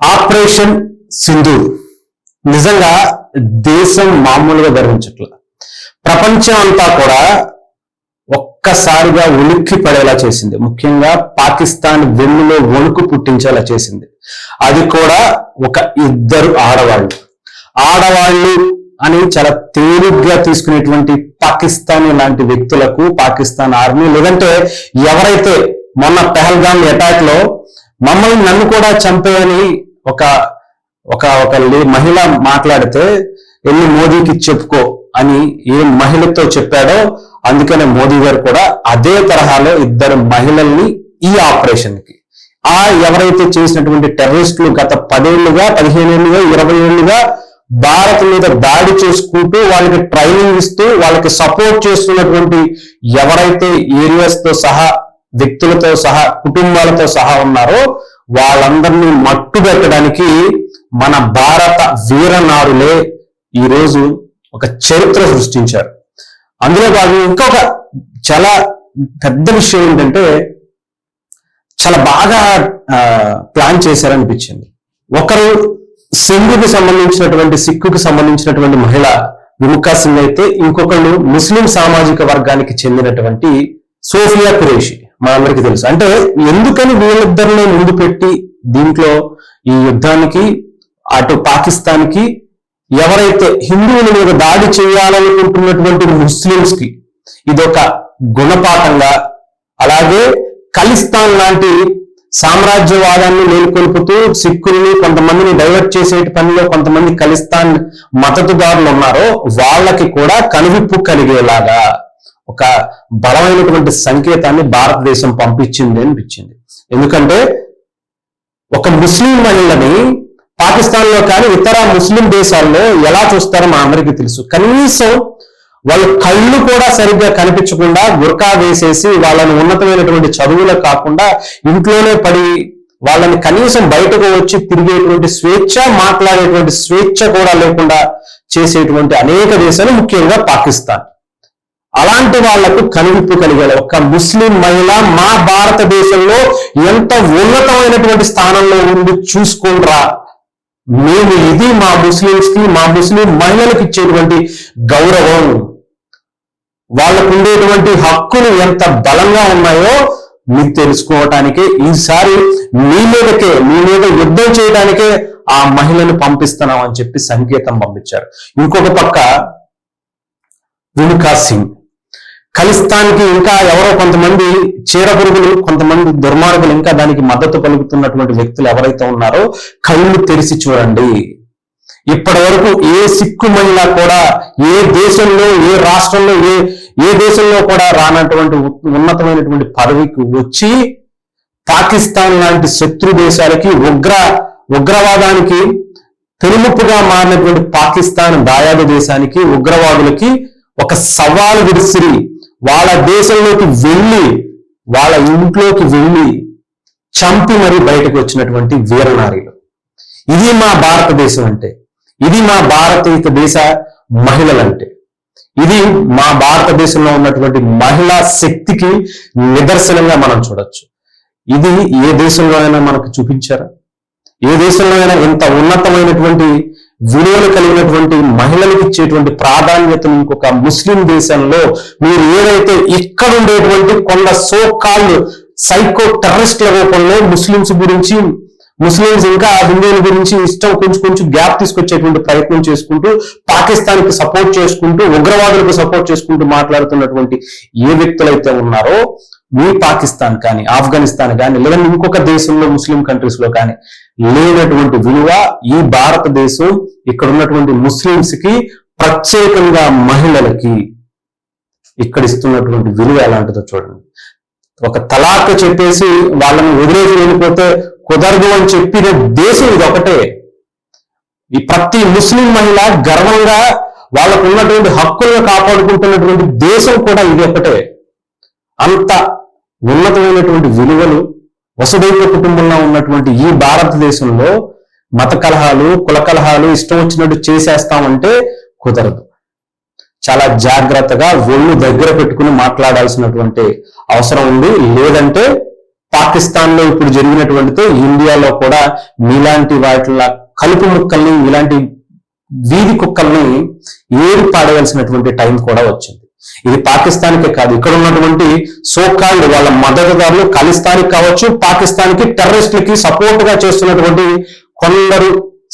Operation Sindoor. నిజంగా దేశం మామూలుగా గర్వించట్ల. ప్రపంచం అంతా కూడా ఒక్కసారిగా ఉలిక్కి పడేలా చేసింది. ముఖ్యంగా పాకిస్తాన్ వెన్నులో వణుకు పుట్టించేలా చేసింది. అది కూడా ఒక ఇద్దరు ఆడవాళ్ళు. ఆడవాళ్ళు అని చాలా తేలిగ్గా తీసుకునేటువంటి పాకిస్తాన్ లాంటి వ్యక్తులకు పాకిస్తాన్ ఆర్మీ లేదంటే ఎవరైతే మొన్న పెహల్గామ్ అటాక్లో మమ్మల్ని నన్ను కూడా చంపేయని ఒక ఒక ఒక మహిళ మాట్లాడితే వెళ్ళి మోదీకి చెప్పుకో అని ఏ మహిళతో చెప్పాడో అందుకనే మోదీ గారు కూడా అదే తరహాలో ఇద్దరు మహిళల్ని ఈ ఆపరేషన్కి ఆ ఎవరైతే చేసినటువంటి టెర్రరిస్టులు గత పదేళ్ళుగా పదిహేను ఏళ్ళుగా ఇరవై ఏళ్ళుగా భారత్ మీద దాడి చేసుకుంటూ వాళ్ళకి ట్రైనింగ్ ఇస్తూ వాళ్ళకి సపోర్ట్ చేస్తున్నటువంటి ఎవరైతే ఏరియాస్తో సహా వ్యక్తులతో సహా కుటుంబాలతో సహా ఉన్నారో వాళ్ళందరినీ మట్టు పెట్టడానికి మన భారత వీరనారులే ఈరోజు ఒక చరిత్ర సృష్టించారు. అందులో కాదు ఇంకొక చాలా పెద్ద విషయం ఏంటంటే చాలా బాగా ప్లాన్ చేశారనిపించింది. ఒకరు సింధుకి సంబంధించినటువంటి సిక్కుకి సంబంధించినటువంటి మహిళ విముఖా సింగ్ అయితే ఇంకొకళ్ళు ముస్లిం సామాజిక వర్గానికి చెందినటువంటి సోఫియా మా అందరికి తెలుసు. అంటే ఎందుకని వీళ్ళిద్దరిని ముందు పెట్టి దీంట్లో ఈ యుద్ధానికి అటు పాకిస్తాన్కి ఎవరైతే హిందువుల మీద దాడి చేయాలనుకుంటున్నటువంటి ముస్లింస్కి ఇదొక గుణపాఠంగా అలాగే ఖలిస్తాన్ లాంటి సామ్రాజ్యవాదాన్ని మేల్కొల్పుతూ సిక్కుల్ని కొంతమందిని డైవర్ట్ చేసే పనిలో కొంతమంది ఖలిస్తాన్ మద్దతుదారులు ఉన్నారో వాళ్ళకి కూడా కనువిప్పు కలిగేలాగా ఒక బలమైనటువంటి సంకేతాన్ని భారతదేశం పంపించింది అనిపించింది. ఎందుకంటే ఒక ముస్లిం మహిళని పాకిస్తాన్లో కానీ ఇతర ముస్లిం దేశాల్లో ఎలా చూస్తారో మా అందరికీ తెలుసు. కనీసం వాళ్ళ కళ్ళు కూడా సరిగ్గా కనిపించకుండా గుర్కా వేసేసి వాళ్ళని ఉన్నతమైనటువంటి చదువులకు కాకుండా ఇంట్లోనే పడి వాళ్ళని కనీసం బయటకు వచ్చి తిరిగేటువంటి స్వేచ్ఛ మాట్లాడేటువంటి స్వేచ్ఛ కూడా లేకుండా చేసేటువంటి అనేక దేశాలు ముఖ్యంగా పాకిస్తాన్. అలాంటి వాళ్ళకు కనువిప్పు కలిగారు ఒక ముస్లిం మహిళ మా భారతదేశంలో ఎంత ఉన్నతమైనటువంటి స్థానంలో ఉంది చూసుకోండిరా? మేము ఇది మా ముస్లింస్కి మా ముస్లిం మహిళలకు ఇచ్చేటువంటి గౌరవం. వాళ్ళకు ఉండేటువంటి హక్కులు ఎంత బలంగా ఉన్నాయో మీరు తెలుసుకోవటానికే ఈసారి మీ మీదకే మీ మీద యుద్ధం చేయడానికే ఆ మహిళను పంపిస్తున్నాం అని చెప్పి సంకేతం పంపించారు. ఇంకొక పక్క వినుకా సింగ్. ఖలిస్తాన్కి ఇంకా ఎవరో కొంతమంది చీర పురుగులు కొంతమంది దుర్మార్గులు ఇంకా దానికి మద్దతు పలుకుతున్నటువంటి వ్యక్తులు ఎవరైతే ఉన్నారో కళ్ళు తెరిచి చూడండి. ఇప్పటి వరకు ఏ సిక్కు మహిళ కూడా ఏ దేశంలో ఏ రాష్ట్రంలో ఏ ఏ దేశంలో కూడా రానటువంటి ఉ- ఉన్నతమైనటువంటి పదవికి వచ్చి పాకిస్తాన్ లాంటి శత్రు దేశాలకి ఉగ్ర ఉగ్రవాదానికి పెనుముప్పుగా మారినటువంటి పాకిస్తాన్ దాయాదు దేశానికి ఉగ్రవాదులకి ఒక సవాలు విడిసిరి. వాళ్ళ దేశంలోకి వెళ్ళి వాళ్ళ ఇంట్లోకి వెళ్ళి చంపి మరి బయటకు వచ్చినటువంటి వీరనారీలు. ఇది మా భారతదేశం అంటే ఇది మా భారతీయ దేశ మహిళలంటే ఇది మా భారతదేశంలో ఉన్నటువంటి మహిళా శక్తికి నిదర్శనంగా మనం చూడొచ్చు. ఇది ఏ దేశంలో అయినా మనకు చూపించారా? ఏ దేశంలో అయినా ఇంత ఉన్నతమైనటువంటి విలువలు కలిగినటువంటి మహిళలకు ఇచ్చేటువంటి ప్రాధాన్యతను ఇంకొక ముస్లిం దేశంలో మీరు ఏదైతే ఇక్కడ ఉండేటువంటి కొండ సో కాల్డ్ సైకో టెర్రరిస్ట్ల రూపంలో ముస్లింస్ గురించి ముస్లింస్ ఇంకా హిందువుల గురించి ఇష్టం కొంచెం కొంచెం గ్యాప్ తీసుకొచ్చేటువంటి ప్రయత్నం చేసుకుంటూ పాకిస్తాన్కి సపోర్ట్ చేసుకుంటూ ఉగ్రవాదులకు సపోర్ట్ చేసుకుంటూ మాట్లాడుతున్నటువంటి ఏ వ్యక్తులైతే ఉన్నారో మీ పాకిస్తాన్ కానీ ఆఫ్ఘనిస్తాన్ కానీ లేదా ఇంకొక దేశంలో ముస్లిం కంట్రీస్లో కానీ లేనటువంటి విలువ ఈ భారతదేశం ఇక్కడ ఉన్నటువంటి ముస్లింస్కి ప్రత్యేకంగా మహిళలకి ఇక్కడ ఇస్తున్నటువంటి విలువ ఎలాంటిదో చూడండి. ఒక తలాక్ చెప్పేసి వాళ్ళని వదిలేసి వెళ్ళిపోతే కుదరదు అని చెప్పిన దేశం ఇది ఒకటే. ఈ ప్రతి ముస్లిం మహిళ గర్వంగా వాళ్ళకు ఉన్నటువంటి హక్కులను కాపాడుకుంటున్నటువంటి దేశం కూడా ఇది ఒకటే. అంత ఉన్నతమైనటువంటి విలువలు వసుదైక కుటుంబంలో ఉన్నటువంటి ఈ భారతదేశంలో మత కలహాలు కుల కలహాలు ఇష్టం వచ్చినట్టు చేసేస్తామంటే కుదరదు. చాలా జాగ్రత్తగా ఒళ్ళు దగ్గర పెట్టుకుని మాట్లాడాల్సినటువంటి అవసరం ఉంది. లేదంటే పాకిస్తాన్లో ఇప్పుడు జరిగినటువంటితో ఇండియాలో కూడా మీలాంటి వాటిల కలుపు ముక్కల్ని ఇలాంటి వీధి కుక్కల్ని ఏరి పాడవలసినటువంటి టైం కూడా వచ్చింది. ఇది పాకిస్తాన్కే కాదు. ఇక్కడ ఉన్నటువంటి సోకాల్డ్ వాళ్ళ మద్దతుదారులు ఖలిస్తానికి కావచ్చు పాకిస్తాన్కి టెర్రరిస్టులకి సపోర్ట్గా చేస్తున్నటువంటి కొందరు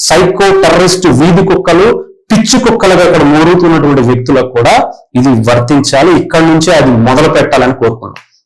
సైకో టెర్రరిస్ట్ వీధి కుక్కలు పిచ్చి కుక్కలుగా ఇక్కడ మూరుగుతున్నటువంటి వ్యక్తులకు కూడా ఇది వర్తించాలి. ఇక్కడ నుంచే అది మొదలు పెట్టాలని కోరుకున్నాం